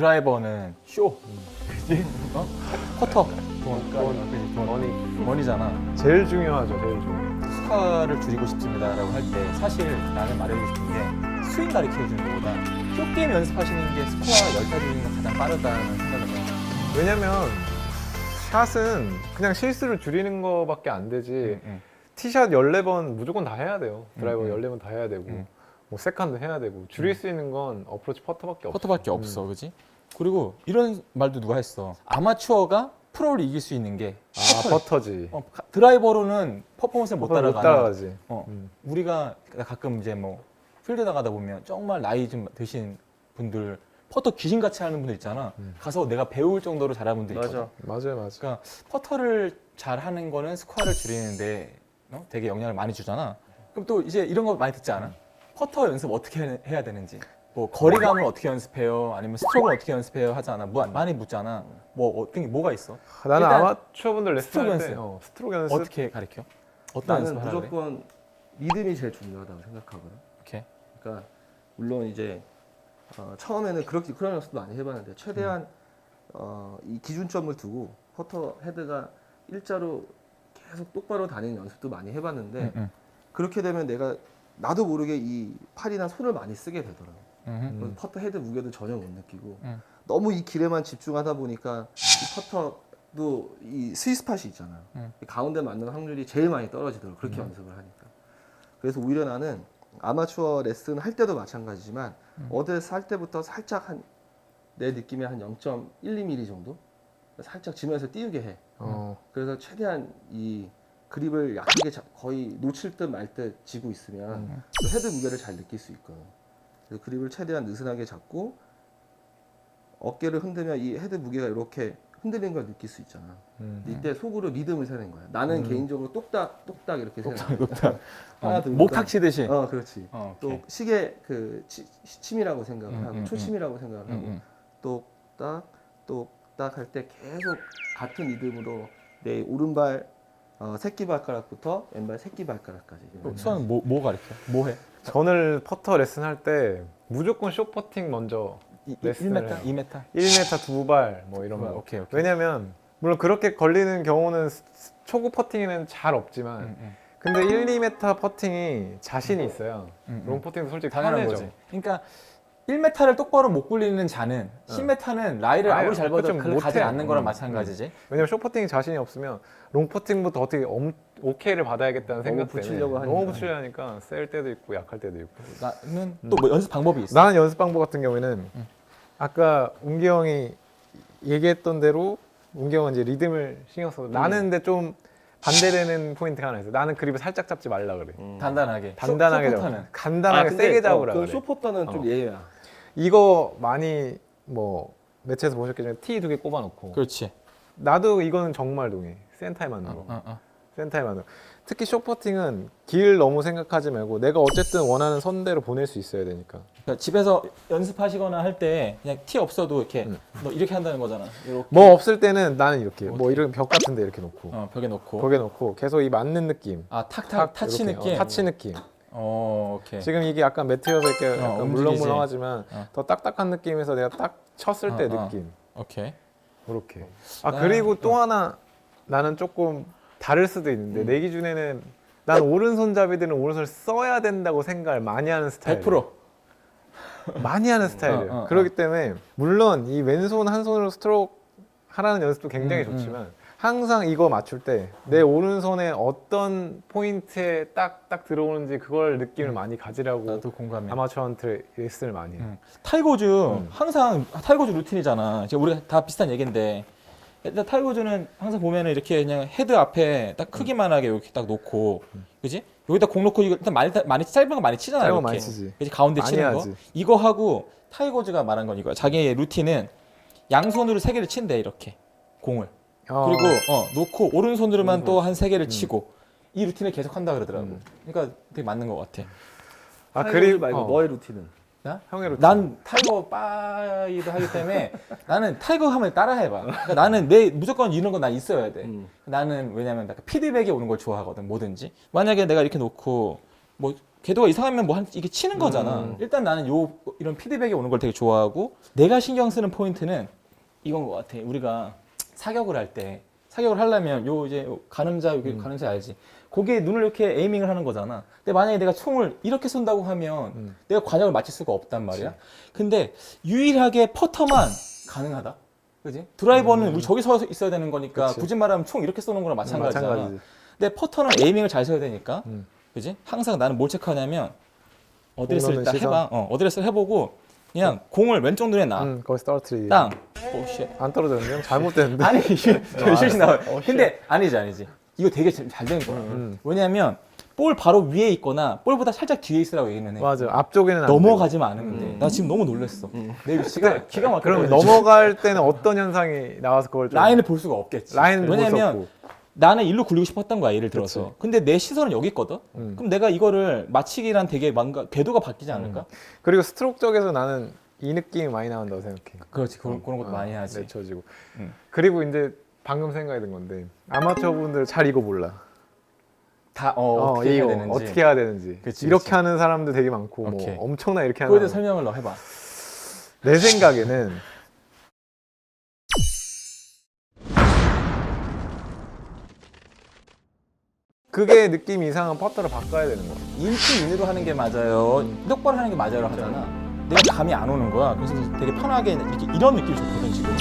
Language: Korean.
드라이버는 쇼, 그지? 어? 퍼터, 돈, 돈, 그지? 돈, 머니. 머니잖아. 제일 중요하죠, 제일 중요. 스코어를 줄이고 싶습니다라고 할 때 사실 나는 말해주고 싶은 게 스윙 가르쳐 주는 것보다 쇼 게임 연습하시는 게 스코어 열타 줄이는 게 가장 빠르다는 생각을 해요. 왜냐면 샷은 그냥 실수를 줄이는 거밖에 안 되지. 응, 응. 티샷 14번 무조건 다 해야 돼요. 드라이버 음, 음. 14번 다 해야 되고. 음. 뭐 세컨도 해야 되고. 줄일 수 있는 건 어프로치 퍼터밖에 없어. 퍼터밖에 없어, 그지? 그리고 이런 말도 누가 했어. 아마추어가 프로를 이길 수 있는 게 아, 퍼터지. 어, 가- 드라이버로는 퍼포먼스를 못 퍼터 따라가나. 따라가지. 어, 음. 우리가 가끔 이제 뭐 필드 나가다 보면 정말 나이 좀 드신 분들 퍼터 귀신같이 하는 분들 있잖아. 음. 가서 내가 배울 정도로 잘하는 분들 있거든. 맞아. 맞아요, 맞아요. 그러니까 퍼터를 잘 하는 거는 스코어를 줄이는데 어? 되게 영향을 많이 주잖아. 그럼 또 이제 이런 거 많이 듣지 않아? 퍼터 연습 어떻게 해- 해야 되는지. 뭐 거리감을 어떻게 연습해요? 아니면 스트로크를 어떻게 연습해요? 하잖아. 뭐 많이 묻잖아. 뭐 어떤 게 뭐가 있어? 나는 일단 아마추어분들 레슨 스트로크 할때 연습. 어, 스트로크 연습 어떻게 가르쳐? 어떤 나는 연습을 하라 그래? 무조건 리듬이 제일 중요하다고 생각하거든. 이렇게. 그러니까 물론 이제 어, 처음에는 그렇게 그런 연습도 많이 해봤는데 최대한 음. 어, 이 기준점을 두고 퍼터 헤드가 일자로 계속 똑바로 다니는 연습도 많이 해봤는데 응, 응. 그렇게 되면 내가 나도 모르게 이 팔이나 손을 많이 쓰게 되더라고. 응, 응. 그래서 퍼터 헤드 무게도 전혀 못 느끼고 음. 너무 이 길에만 집중하다 보니까 이 퍼터도 이 스위스팟이 있잖아요. 음. 이 가운데 맞는 확률이 제일 많이 떨어지더라고 그렇게 연습을 하니까. 그래서 오히려 나는 아마추어 레슨 할 때도 마찬가지지만 음. 어드레스 할 때부터 살짝 한 내 느낌에 한 0.1, 2mm 정도 살짝 지면서 띄우게 해. 어, 그래서 최대한 이 그립을 약하게 잡- 거의 놓칠 듯 말듯 쥐고 있으면 음. 그 헤드 무게를 잘 느낄 수. 그래서 그립을 최대한 느슨하게 잡고 어깨를 흔들면 이 헤드 무게가 이렇게 흔들리는 걸 느낄 수 있잖아. 음. 이때 속으로 리듬을 세는 거야. 나는 음. 개인적으로 똑딱 똑딱 이렇게 세는 거야. 똑딱. 하나 어, 둘 목탁 치듯이. 어, 그렇지. 어, 또 오케이. 시계 그 치, 시침이라고 생각을 음, 하고 음, 초침이라고 생각을 응, 하고 응. 똑딱 똑딱 할 때 계속 같은 리듬으로 내 오른발 어, 새끼 발가락부터 왼발 새끼 발가락까지. 또 수아는 뭐, 뭐 가르쳐? 뭐 해? 저는 퍼터 레슨 할 때 무조건 쇼 퍼팅 먼저 이, 레슨을 1m? 해요. 2m? 1m 두발 뭐 이런 거. 오케이, 오케이. 왜냐면 물론 그렇게 걸리는 경우는 스- 스- 초구 퍼팅에는 잘 없지만 응, 응. 근데 1, 2m 퍼팅이 자신이 있어야 응, 응. 롱 퍼팅도 솔직히 당연한 편해져. 거지. 그러니까 1m를 똑바로 못 굴리는 자는 10m는 라이를 아예 아무리 잘 봐도 좀 그걸 못해. 가지 않는 거랑 음, 마찬가지지. 왜냐면 쇼 퍼팅이 자신이 없으면 롱 퍼팅부터 어떻게 엄, 오케이를 받아야겠다는 생각 붙이려고 때문에 하니까. 너무 붙이려 하니까 셀 때도 있고 약할 때도 있고. 나는 또 뭐 연습 방법이 있어. 나는 연습 방법 같은 경우에는 음. 아까 웅기 형이 얘기했던 대로 웅기 형은 이제 리듬을 신경 써서 나는 근데 좀 반대되는 포인트가 하나 있어. 나는 그립을 살짝 잡지 말라 그래. 음. 단단하게. 단단하게 쇼- 잡아. 쇼퍼터는. 간단하게 세게 잡으라 그 그래. 쇼퍼터는 좀 어. 예외야. 이거 많이 뭐 매체에서 보셨겠지만 티 두 개 꼽아놓고 그렇지. 나도 이거는 정말 동해. 센터에 맞는 거. 어, 어. 센터에 맞는 거. 특히 쇼퍼팅은 길 너무 생각하지 말고 내가 어쨌든 원하는 선대로 보낼 수 있어야 되니까. 그러니까 집에서 연습하시거나 할 때 그냥 티 없어도 이렇게 음. 너 이렇게 한다는 거잖아. 이렇게 뭐 없을 때는 나는 이렇게 뭐 이런 벽 같은데 이렇게 놓고 어, 벽에 놓고. 벽에 놓고 계속 이 맞는 느낌. 아, 탁탁 타치 이렇게, 느낌. 어, 타치 느낌. 어, 오케이. 지금 이게 약간 매트여서 이렇게 어, 약간 움직이지. 물렁물렁하지만 어. 더 딱딱한 느낌에서 내가 딱 쳤을 때 어, 어. 느낌. 오케이. 그렇게. 아 나- 그리고 또 어. 하나 나는 조금 다를 수도 있는데 음. 내 기준에는 난 오른손잡이들은 오른손을 써야 된다고 생각을 많이 하는 스타일. 100%. 많이 하는 스타일이에요. 어, 어, 그렇기 때문에 물론 이 왼손 한 손으로 스트로크 하라는 연습도 굉장히 음, 음. 좋지만 항상 이거 맞출 때 내 오른손에 어떤 포인트에 딱 딱 들어오는지 그걸 느낌을 많이 가지라고 나도 공감해. 아마추어한테 레슨을 많이 해 요. 음. 탈거즈 음. 항상 탈거즈 루틴이잖아. 지금 우리가 다 비슷한 얘긴데 일단 탈거즈는 항상 보면은 이렇게 그냥 헤드 앞에 딱 크기만하게 이렇게 딱 놓고, 그지? 여기다 공 놓고 이거 일단 많이 많이 짧은 거 많이 치잖아. 짧은 거 이렇게. 많이 치지. 그지 가운데 많이 치는 거. 하지. 이거 하고 타이거즈가 말한 건 이거야. 자기의 루틴은 양손으로 세 개를 친대 이렇게 공을. 어, 그리고 어, 놓고 오른손으로만 오른손. 또한 세 개를 치고 이 루틴을 계속 한다 그러더라고. 음. 그러니까 되게 맞는 것 같아. 아 그리고 말고 어, 너의 루틴은 나? 형의 루틴. 난 타이거 빠이도 하기 때문에 나는 타이거 하면 따라해봐. 그러니까 나는 내 무조건 이런 건난 있어야 돼. 음. 나는 왜냐면 약간 피드백이 오는 걸 좋아하거든 뭐든지. 만약에 내가 이렇게 놓고 뭐 궤도가 이상하면 뭐 한 이게 치는 거잖아. 음. 일단 나는 요 이런 피드백이 오는 걸 되게 좋아하고 내가 신경 쓰는 포인트는 이건 것 같아. 우리가 사격을 할 때 사격을 하려면 요 이제 요 가늠자 여기 음. 가늠자 알지? 거기에 눈을 이렇게 에이밍을 하는 거잖아. 근데 만약에 내가 총을 이렇게 쏜다고 하면 음. 내가 관역을 맞출 수가 없단 말이야. 근데 유일하게 퍼터만 가능하다. 그지? 드라이버는 우리 저기 서 있어야 되는 거니까 음. 그치. 굳이 말하면 총 이렇게 쏘는 거랑 마찬가지잖아. 마찬가지지. 근데 퍼터는 에이밍을 잘 써야 되니까 음. 그지? 항상 나는 뭘 체크하냐면 어드레스를 딱 시선. 해봐. 어, 어드레스를 해보고 그냥 공을 왼쪽 눈에 놔. 음, 거기서 떨어뜨리기. 땅. 오 쉣. 안 떨어졌는데? 잘못됐는데? 아니 이게 실시 나와. 어, 근데 아니지 아니지. 이거 되게 잘 된 거야. 음. 왜냐면 볼 바로 위에 있거나 볼보다 살짝 뒤에 있으라고 얘기는 해. 맞아. 앞쪽에는 안 넘어가지만 않으면 돼. 음. 나 지금 너무 놀랐어. 내 위치가 기가 막혀. 그럼 넘어갈 때는 어떤 현상이 나와서 그걸 좀 라인을 볼 수가 없겠지. 라인을 왜냐면 못 나는 일로 굴리고 싶었던 거야 예를 들어서. 근데 내 시선은 여기 있거든. 음. 그럼 내가 이거를 맞히기란 되게 뭔가 궤도가 바뀌지 않을까? 그리고 스트로크 쪽에서 나는 이 느낌이 많이 나온다고 생각해. 그렇지 그런, 그런 것도 어, 많이 하지. 내쳐지고. 음. 그리고 이제 방금 생각이 든 건데 아마추어 분들 잘 이거 몰라. 다 어, 어떻게 해야 이거 되는지. 어떻게 해야 되는지. 그치, 이렇게 그치. 하는 사람들 되게 많고 오케이. 뭐 엄청나 이렇게 하는 그거에 대해. 설명을 너 해봐. 내 생각에는 그게 느낌 이상한 퍼터를 바꿔야 되는 거야. 인치 인으로 하는 게 맞아요. 똑바로 하는 게 맞아요 하잖아. 내가 감이 안 오는 거야. 그래서 되게 편하게 이렇게 이런 느낌이 좋거든 지금.